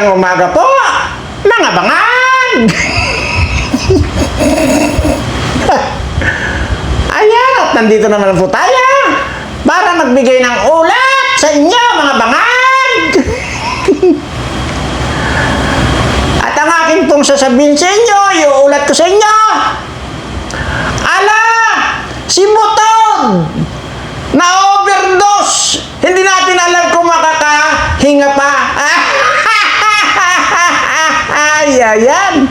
Magandang umaga po, mga bangag! Ayan, at nandito naman po tayo para magbigay ng ulat sa inyo, mga bangag! at ang aking pong sasabihin sa inyo, iuulat ko sa inyo, Ala! Si Butog! Na overdose! Hindi natin alam kung makakahinga pa. Ay, ayan.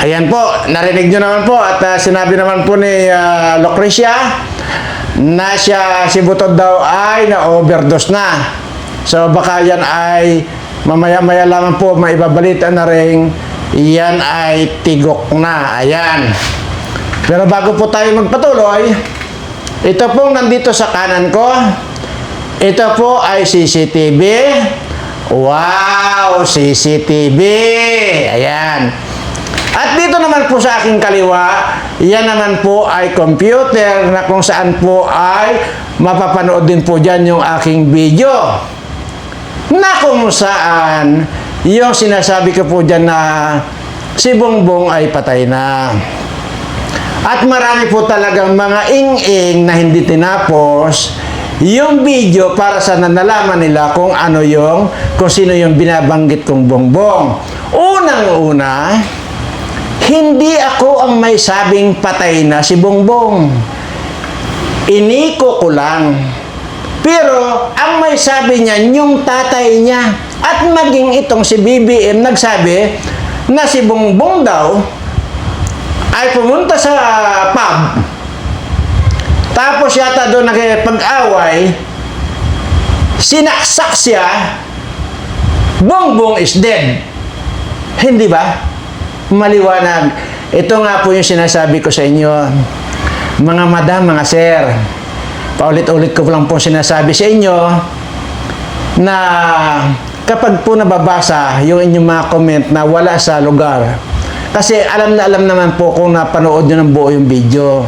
Ayan po, narinig nyo naman po at ah, sinabi naman po ni uh, Lucrecia na siya, si Butod daw ay na-overdose na. So baka yan ay mamaya-maya lamang po maibabalita na rin yan ay tigok na. Ayan. Pero bago po tayo magpatuloy, ito pong nandito sa kanan ko, ito po ay CCTV. Wow! CCTV! Ayan. At dito naman po sa aking kaliwa, yan naman po ay computer na kung saan po ay mapapanood din po dyan yung aking video. Na kung saan yung sinasabi ko po dyan na si Bongbong ay patay na. At marami po talagang mga ing-ing na hindi tinapos yung video para sa nalaman nila kung ano yung, kung sino yung binabanggit kong bongbong. Unang-una, hindi ako ang may sabing patay na si Bongbong. Iniko ko lang. Pero ang may sabi niya, yung tatay niya. At maging itong si BBM nagsabi na si Bongbong daw ay pumunta sa pub. Tapos yata doon nakipag-away, sinaksak siya, Bongbong is dead. Hindi ba? Maliwanag. Ito nga po yung sinasabi ko sa inyo. Mga madam, mga sir, paulit-ulit ko lang po sinasabi sa inyo na kapag po nababasa yung inyong mga comment na wala sa lugar, kasi alam na alam naman po kung napanood nyo ng buo yung video.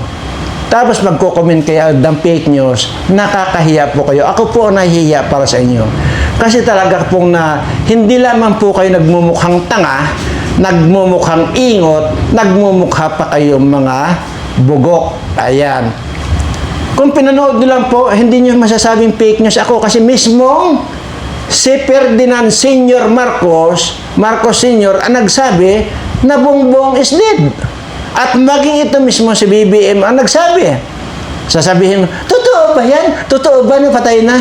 Tapos magko-comment kayo ng fake news, nakakahiya po kayo. Ako po ang nahihiya para sa inyo. Kasi talaga pong na hindi lamang po kayo nagmumukhang tanga, nagmumukhang ingot, nagmumukha pa kayo mga bugok. Ayan. Kung pinanood nyo lang po, hindi nyo masasabing fake news ako kasi mismong si Ferdinand Senior Marcos, Marcos Senior, ang nagsabi na Bongbong is dead. At maging ito mismo si BBM ang nagsabi. Sasabihin totoo ba yan? Totoo ba na patay na?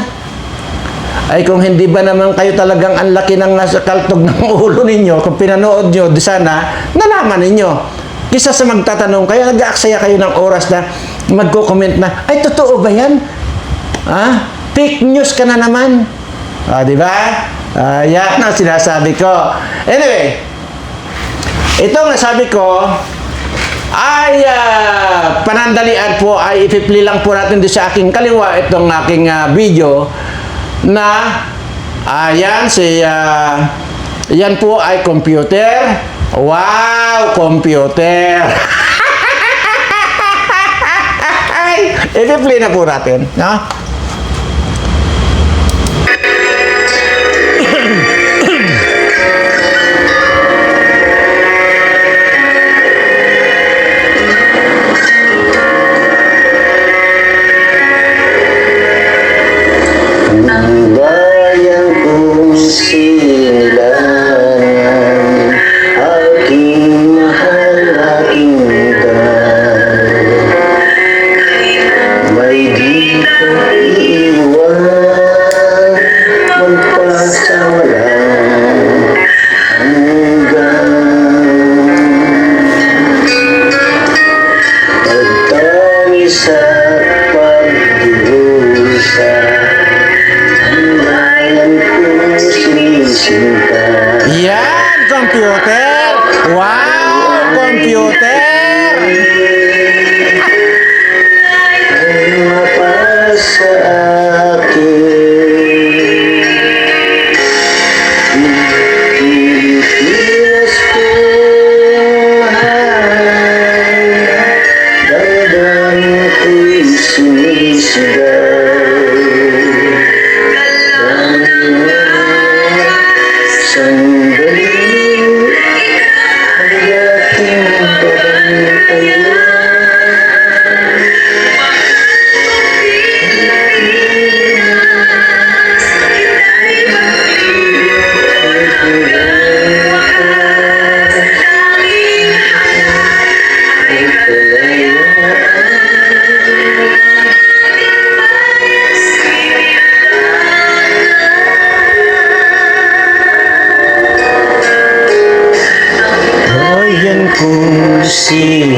Ay kung hindi ba naman kayo talagang ang laki ng kaltog ng ulo ninyo, kung pinanood nyo, di sana, nalaman ninyo. Kisa sa magtatanong kayo, nag-aaksaya kayo ng oras na magko-comment na, ay totoo ba yan? Ha? Fake news ka na naman. Ah, di ba? Ah, yan ang sinasabi ko. Anyway, ito ang nasabi ko ay ah, panandalian po ay ipipli lang po natin din sa aking kaliwa itong aking ah, video na ayan si ah, yan po ay computer. Wow, computer. Ipipli na po natin. No?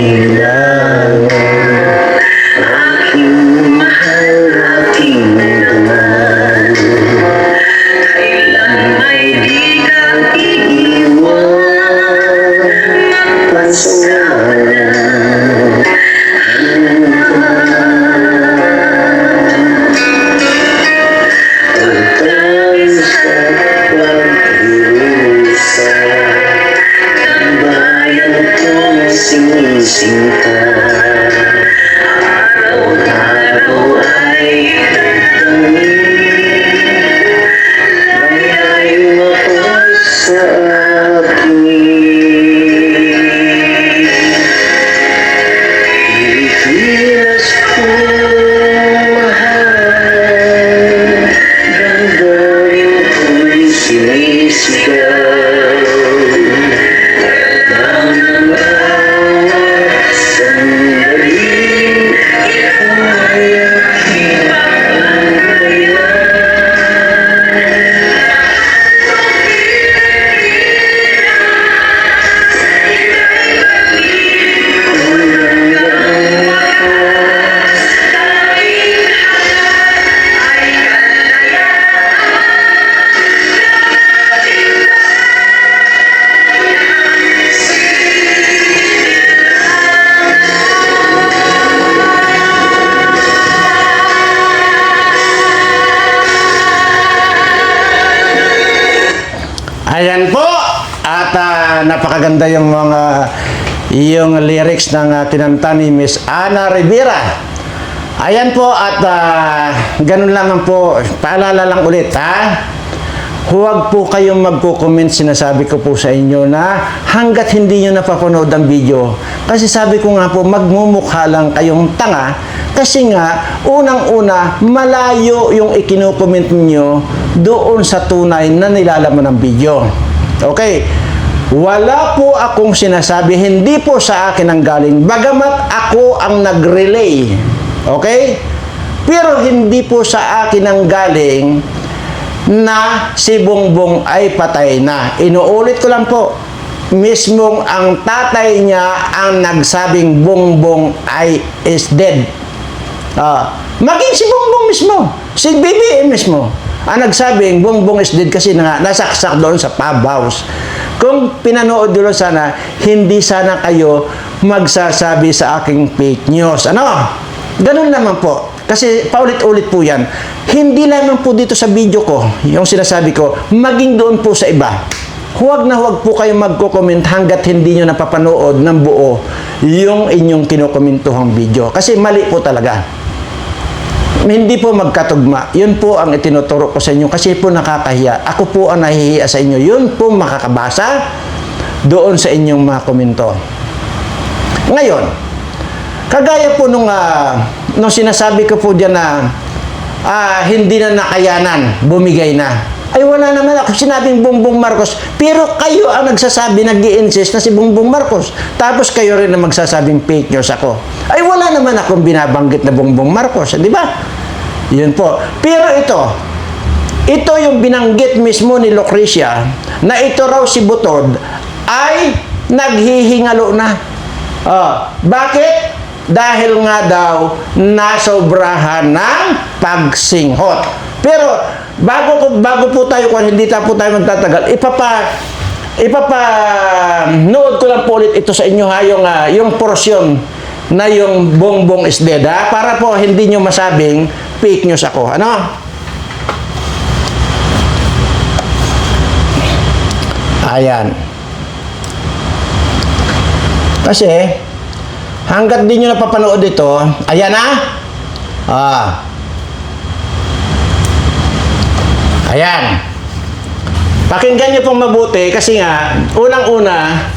kailangan Ayan po. At ah, napakaganda yung mga yung lyrics ng uh, kinanta ni Miss Ana Rivera. Ayan po at ah, ganun lamang po. Paalala lang ulit ha. Huwag po kayong magko-comment sinasabi ko po sa inyo na hanggat hindi nyo napapanood ang video. Kasi sabi ko nga po, magmumukha lang kayong tanga kasi nga, unang-una, malayo yung ikinukomment nyo doon sa tunay na nilalaman ng video. Okay? Wala po akong sinasabi, hindi po sa akin ang galing, bagamat ako ang nag-relay. Okay? Pero hindi po sa akin ang galing na si Bongbong ay patay na. Inuulit ko lang po, mismong ang tatay niya ang nagsabing Bongbong ay is dead. Ah, maging si Bongbong mismo, si BBM mismo, ang nagsabing Bongbong is dead kasi na, nasaksak doon sa pub house. Kung pinanood nyo sana, hindi sana kayo magsasabi sa aking fake news. Ano? Ganun naman po. Kasi paulit-ulit po yan. Hindi lamang po dito sa video ko, yung sinasabi ko, maging doon po sa iba. Huwag na huwag po kayo magko-comment hanggat hindi nyo napapanood ng buo yung inyong kinukomentuhang video. Kasi mali po talaga. Hindi po magkatugma. Yun po ang itinuturo ko sa inyo kasi po nakakahiya. Ako po ang nahihiya sa inyo. Yun po makakabasa doon sa inyong mga komento. Ngayon, kagaya po nung, ah, nung sinasabi ko po dyan na ah, hindi na nakayanan, bumigay na. Ay wala naman ako sinabing Bongbong Marcos. Pero kayo ang nagsasabi, nag insist na si Bongbong Marcos. Tapos kayo rin na magsasabing fake news ako. Ay wala naman akong binabanggit na Bongbong Marcos. Di ba? Yun po. Pero ito, ito yung binanggit mismo ni Lucrecia na ito raw si Butod ay naghihingalo na. Ah, bakit? Dahil nga daw nasobrahan ng pagsinghot. Pero bago ko bago po tayo kung hindi ta po tayo magtatagal, ipapa ipapa nood ko lang po ulit ito sa inyo ha yung ah, yung porsyon na yung bongbong is dead ha para po hindi nyo masabing fake news ako. Ano? Ayan. Kasi, hanggat di nyo napapanood ito, ayan na. Ah. Ayan. Pakinggan nyo pong mabuti kasi nga, unang-una,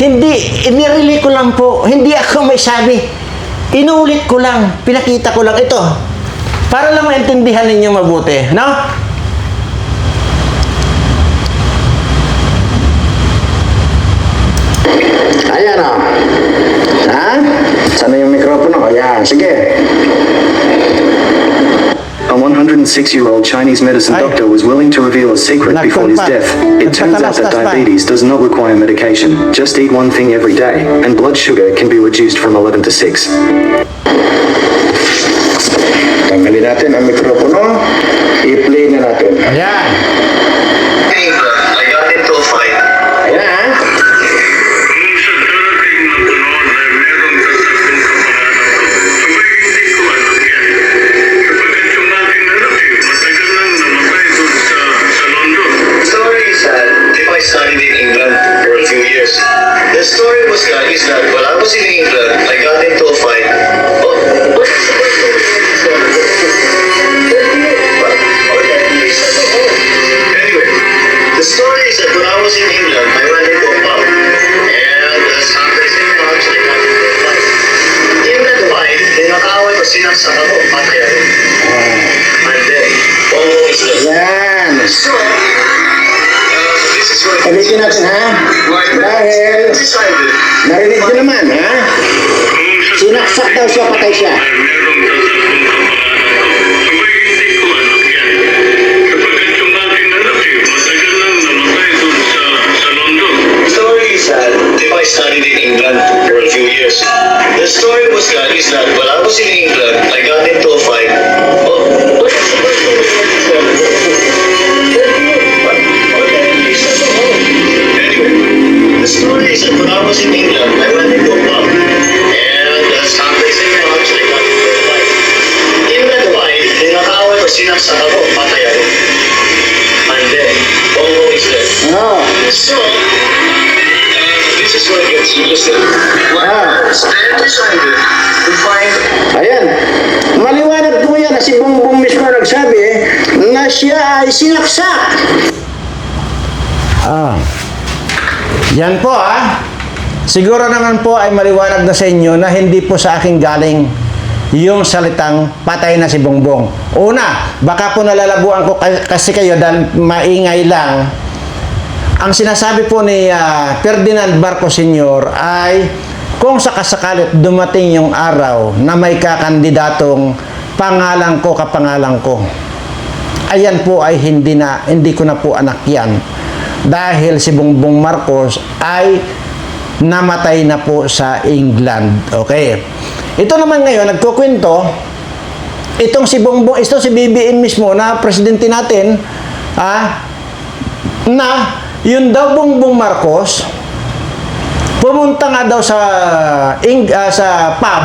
hindi, inirili ko lang po, hindi ako may sabi. Inulit ko lang, pinakita ko lang ito. Para lang maintindihan ninyo mabuti, no? Ayan o. Ha? Sana yung mikropono? Ayan, sige. A 106-year-old Chinese medicine Ay. doctor was willing to reveal a secret before his death. It turns out that diabetes does not require medication. Just eat one thing every day, and blood sugar can be reduced from 11 to 6. Tanggalin natin ang mikropono. Narinig ko naman ha. Sinaksak daw siya, patay siya. Years, the story was that is that when I was in England, I got into a That when I was in England, I went into a pub. And as happens in pubs, I got into a fight. In that fight, ninakaaway ko sinaksak ako, patay ako. I'm dead. Bongo is dead. So, uh, this is it gets interesting. What Ah. Stan decided to find Ayan. Maliwanag po yan na si Bongbong mismo nagsabi na siya ay sinaksak. Ah. Yan po ah. Siguro naman po ay maliwanag na sa inyo na hindi po sa akin galing yung salitang patay na si Bongbong. Una, baka po nalalabuan ko ka- kasi kayo dahil maingay lang. Ang sinasabi po ni ah, Ferdinand Marcos Sr. ay kung sakasakalit dumating yung araw na may kakandidatong pangalan ko kapangalan ko ayan po ay hindi na hindi ko na po anak yan dahil si Bongbong Marcos ay namatay na po sa England. Okay. Ito naman ngayon nagkukwento itong si Bongbong ito si BBM mismo na presidente natin ah na yun daw Bongbong Marcos pumunta nga daw sa Eng, ah, sa pub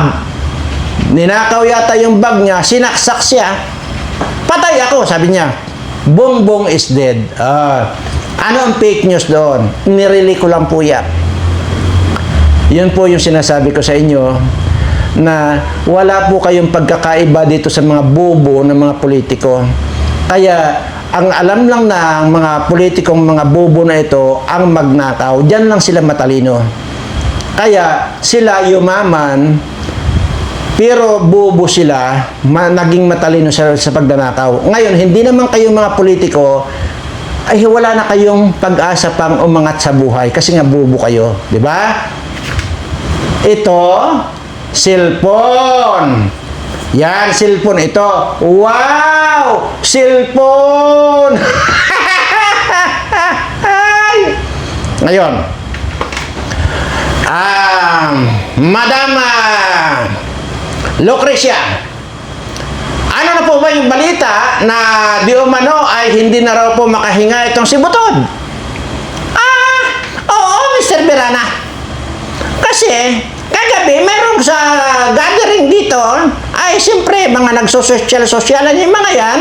ninakaw yata yung bag niya sinaksak siya patay ako, sabi niya. Bongbong is dead. Ah, ano ang fake news doon? Nirili ko lang po yan. Yun po yung sinasabi ko sa inyo na wala po kayong pagkakaiba dito sa mga bobo ng mga politiko. Kaya ang alam lang na ang mga politikong mga bobo na ito ang magnakaw. Diyan lang sila matalino. Kaya sila yumaman pero bobo sila, ma- naging matalino sa, sa pagdanakaw. Ngayon, hindi naman kayong mga politiko, ay wala na kayong pag-asa pang umangat sa buhay kasi nga bobo kayo, di ba? Ito, cellphone. Yan, cellphone ito. Wow! Cellphone! Ngayon, ah, Madam ah, Lucrecia, ano na po ba yung balita na di umano ay hindi na raw po makahinga itong si Butod? Ah, oo, Mr. Berana. Kasi, kagabi, meron sa gathering dito, ay siyempre, mga nagsososyal-sosyalan yung mga yan,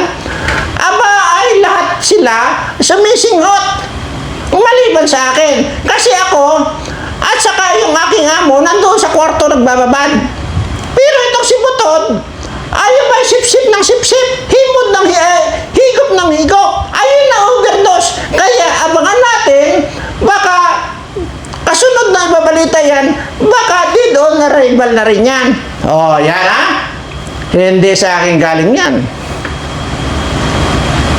aba, ay lahat sila sumisinghot. Maliban sa akin. Kasi ako, at saka yung aking amo, nandoon sa kwarto nagbababad. Pero itong si Butod, ayaw ba sip-sip ng sip-sip, himod ng eh, higop ng higop, ayun na overdose. Kaya abangan natin, baka kasunod na ibabalita yan, baka di doon na rival na rin yan. Oh, yan ha? Hindi sa akin galing yan.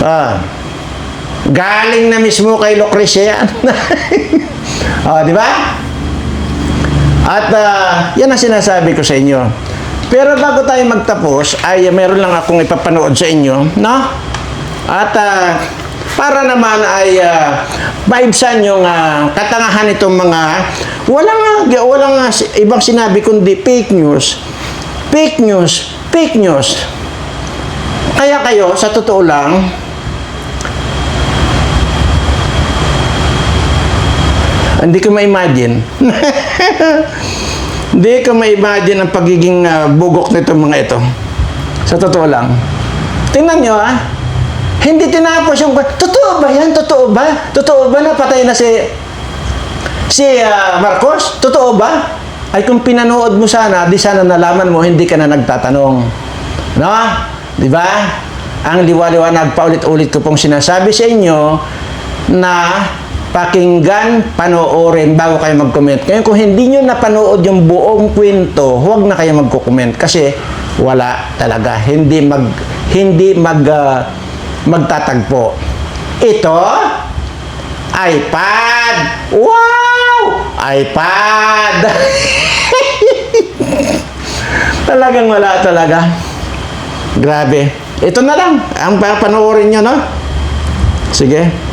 Ah. Galing na mismo kay Lucrecia yan. oh, di ba? At ah, yan ang sinasabi ko sa inyo. Pero bago tayo magtapos, ay meron lang akong ipapanood sa inyo, no? At ah, para naman ay uh, maibsan yung ah, katangahan itong mga walang walang ah, ibang sinabi kundi fake news. Fake news, fake news. Kaya kayo, sa totoo lang, Hindi ko ma-imagine. Hindi ko ma-imagine ang pagiging ah, bugok nito mga ito. Sa totoo lang. Tingnan nyo ah. Hindi tinapos yung... Totoo ba yan? Totoo ba? Totoo ba na patay na si... Si ah, Marcos? Totoo ba? Ay kung pinanood mo sana, di sana nalaman mo, hindi ka na nagtatanong. No? Di ba? Ang liwa-liwanag, paulit-ulit ko pong sinasabi sa inyo na pakinggan, panoorin bago kayo mag-comment. Ngayon, kung hindi nyo napanood yung buong kwento, huwag na kayo magko-comment kasi wala talaga. Hindi mag hindi mag ah, magtatagpo. Ito iPad. Wow! iPad. Talagang wala talaga. Grabe. Ito na lang. Ang panoorin nyo, no? Sige.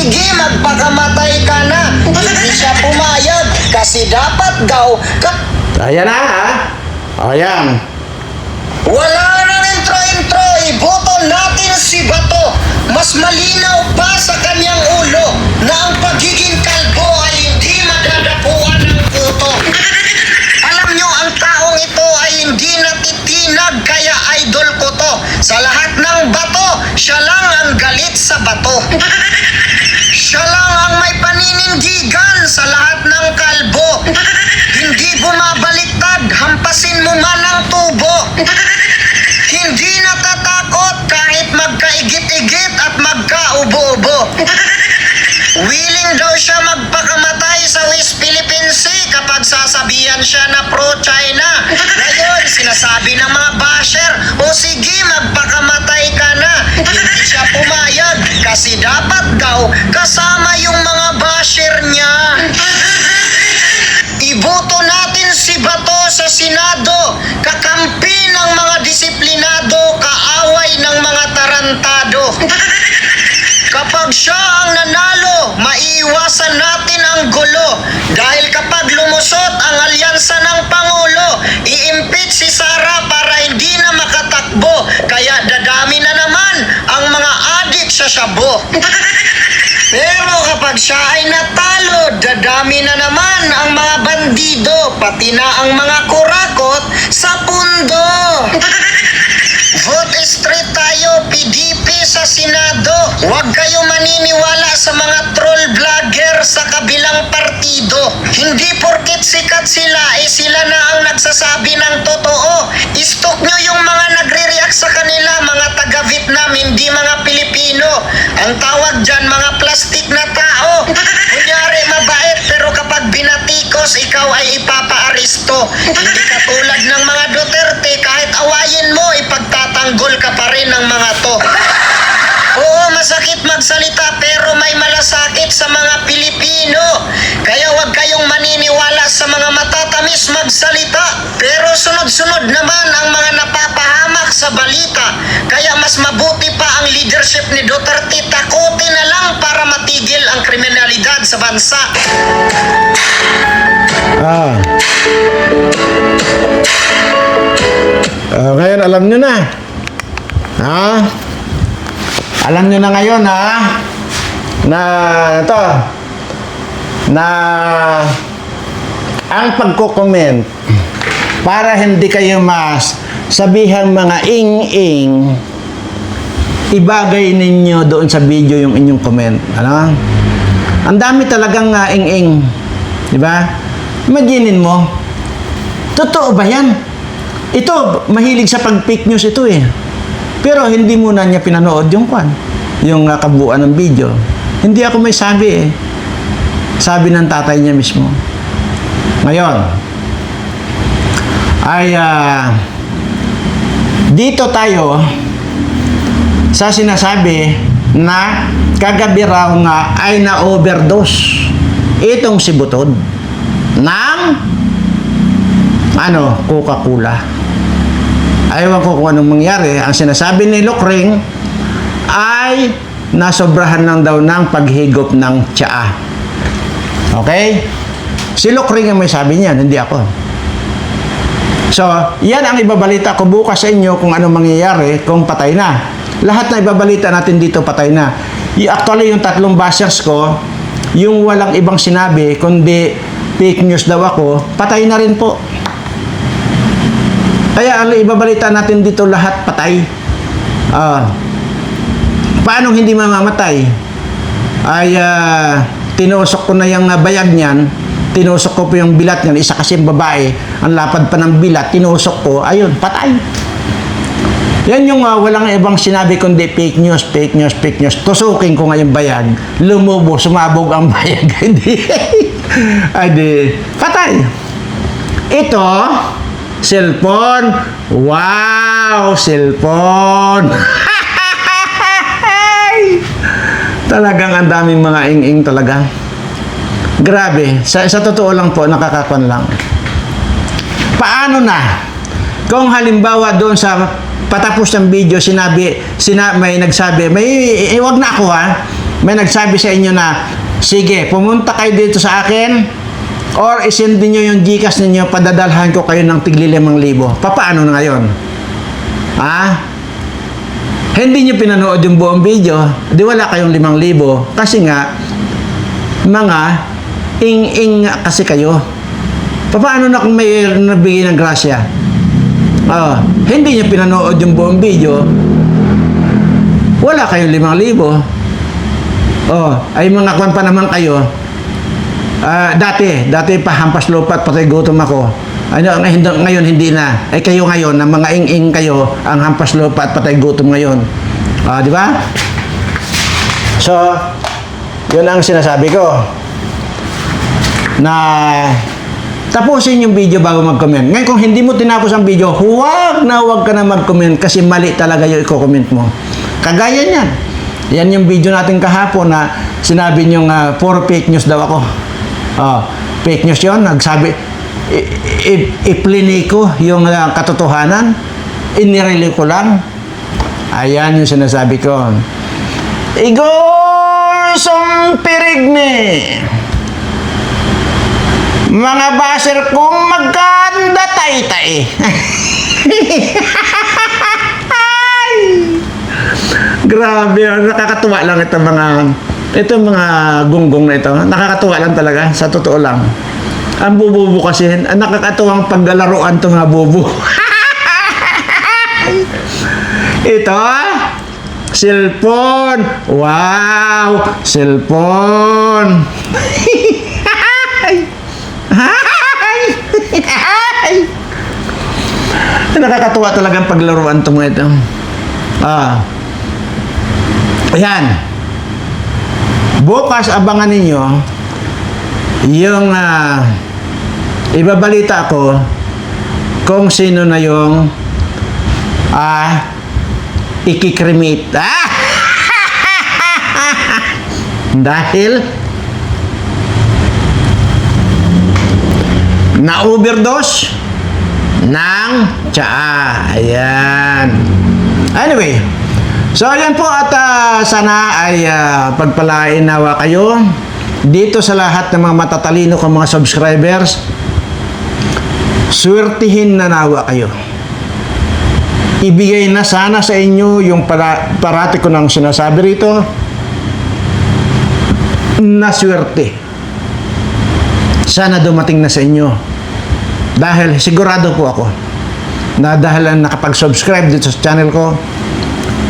Sige, magpakamatay ka na. Hindi siya pumayag kasi dapat daw ka- Ayan na, ha? Ayan. wala nang intro-intro. Iboto natin si Bato. Mas malinaw pa sa kanyang ulo na ang pagiging kalbo ay hindi madadapuan ng puto. Alam nyo, ang taong ito ay hindi natitinag kaya idol ko to. Sa lahat ng bato, siya lang ang galit sa bato. Kasama yung mga basher niya. Iboto natin si Bato sa Senado, kakampi ng mga disiplinado, kaaway ng mga tarantado. Kapag siya ang nanalo, maiiwasan natin ang gulo. Dahil kapag lumusot ang alyansa ng Pangulo, i-impeach si Sara para hindi na makatakbo. Kaya dadami na naman ang mga adik sa shabo. Siya ay natalo, dadami na naman ang mga bandido, pati na ang mga kurakot sa pundo. Vote straight tayo, PDP sa Senado. Huwag kayo maniniwala sa mga troll vlogger sa kabilang partido. Hindi porket sikat sila, eh sila na ang nagsasabi ng totoo. Istok nyo yung mga nagre-react sa kanila, mga taga-Vietnam, hindi mga Pilipino. Ang tawag dyan, mga plastic na ikaw ay ipapaaresto. Hindi katulad ng mga Duterte, kahit awayin mo, ipagtatanggol ka pa rin ng mga to. Oo, masakit magsalita pero may malasakit sa mga Pilipino. Kaya huwag kayong maniniwala sa mga matatamis magsalita. Pero sunod-sunod naman ang mga napapahamak sa balita. Kaya mas mabuti pa ang leadership ni Duterte takutin na lang para matigil ang kriminalidad sa bansa. Ah. Ah, ngayon alam nyo na. Ha? Alam nyo na ngayon ha? Na ito. Na ang pagko-comment para hindi kayo mas sabihang mga ing-ing ibagay ninyo doon sa video yung inyong comment. Ano? Ang dami talagang uh, ing-ing. Di ba? Imaginin mo, totoo ba yan? Ito, mahilig sa pag-fake news ito eh. Pero hindi muna niya pinanood yung kwan, yung uh, kabuuan ng video. Hindi ako may sabi eh. Sabi ng tatay niya mismo. Ngayon, ay ah, dito tayo sa sinasabi na kagabi raw nga ay na-overdose itong si Butod ng ano, Coca-Cola. Ayaw ko kung anong mangyari. Ang sinasabi ni Lokring ay nasobrahan lang daw ng paghigop ng tsaa. Okay? Si Lokring ang may sabi niyan, hindi ako. So, yan ang ibabalita ko bukas sa inyo kung ano mangyayari kung patay na. Lahat na ibabalita natin dito patay na. Actually, yung tatlong bashers ko, yung walang ibang sinabi, kundi fake news daw ako, patay na rin po. Kaya ang ibabalita natin dito lahat patay. Ah, paano hindi mamamatay? Ay, ah, tinusok ko na yung ah, bayag niyan, tinusok ko po yung bilat niyan, isa kasi babae, ang lapad pa ng bilat, tinusok ko, ayun, patay. Yan yung ah, walang ibang sinabi kundi fake news, fake news, fake news. Tusukin ko ngayon bayag, lumubo, sumabog ang bayag. Hindi. Ay di, patay. Ito, cellphone. Wow, cellphone. Talagang ang daming mga ing-ing talaga. Grabe, sa, sa totoo lang po, nakakakon lang. Paano na? Kung halimbawa doon sa patapos ng video, sinabi, sina, may nagsabi, may, eh, wag na ako ha, may nagsabi sa inyo na, sige, pumunta kayo dito sa akin, or isend niyo yung Gcash ninyo, padadalhan ko kayo ng tigli limang libo. Papaano na ngayon? Ha? Hindi nyo pinanood yung buong video, di wala kayong limang libo. Kasi nga, mga ing-ing kasi kayo. Paano na kung may nabigay ng grasya? Ah, hindi niya pinanood yung buong video, wala kayong limang libo. Oh, ay mga kwan pa naman kayo. Ah, dati, dati pa hampas lupa at patay gutom ako. Ano, ngayon, ngayon hindi na. Ay kayo ngayon, na mga ing-ing kayo, ang hampas lupa at patay gutom ngayon. Ah, di ba? So, yun ang sinasabi ko. Na tapusin yung video bago mag-comment. Ngayon, kung hindi mo tinapos ang video, huwag na huwag ka na mag-comment kasi mali talaga yung i-comment mo. Kagaya niyan. Yan yung video natin kahapon na sinabi niyong uh, puro fake news daw ako. Oh, fake news yon Nagsabi, i- i- iplini ko yung uh, katotohanan. Inirili ko lang. Ayan yung sinasabi ko. Igor Sampirigme! Mga baser kong magkanda tay-tay. Ay! Grabe, oh, nakakatuwa lang ito mga ito mga gunggong na ito. Nakakatuwa lang talaga, sa totoo lang. Ang bububo kasi, ang nakakatuwang paggalaruan itong mga bubo. ito, cellphone. Wow, cellphone. Nakakatuwa talagang paglaruan itong ito. Ah. Ayan. Bukas abangan ninyo yung ah, ibabalita ko kung sino na yung ah, ikikremate. Ah! Dahil na-overdose ng tsaa. Ayan. Anyway, so ayan po at ah, sana ay ah, pagpalain nawa kayo dito sa lahat ng mga matatalino kong mga subscribers. Swertihin na nawa kayo. Ibigay na sana sa inyo yung para, parati ko nang sinasabi rito na swerte. Sana dumating na sa inyo. Dahil sigurado po ako na dahil nakapag-subscribe dito sa channel ko,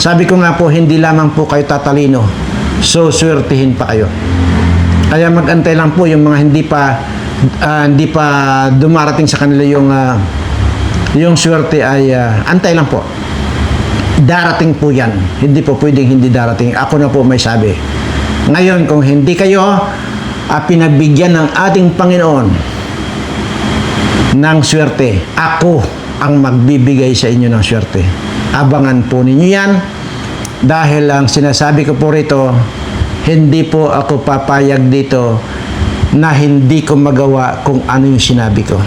sabi ko nga po, hindi lamang po kayo tatalino, so swertihin pa kayo. Kaya magantay lang po yung mga hindi pa ah, hindi pa dumarating sa kanila yung ah, yung swerte ay ah, antay lang po. Darating po yan. Hindi po pwedeng hindi darating. Ako na po may sabi. Ngayon, kung hindi kayo ah, pinagbigyan ng ating Panginoon ng swerte, ako ang magbibigay sa inyo ng swerte. Abangan po ninyo yan dahil ang sinasabi ko po rito, hindi po ako papayag dito na hindi ko magawa kung ano yung sinabi ko.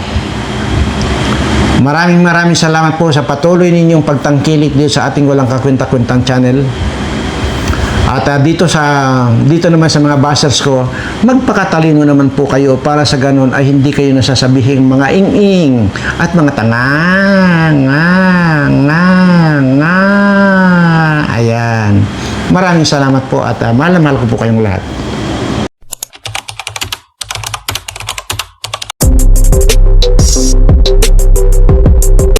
Maraming maraming salamat po sa patuloy ninyong pagtangkilik dito sa ating walang kakwenta-kwentang channel. At ah, dito sa dito naman sa mga bashers ko, magpakatalino naman po kayo para sa ganun ay hindi kayo nasasabihing mga ing-ing at mga tanga, nga, nga, nga. Ayan. Maraming salamat po at uh, mahal ko po kayong lahat.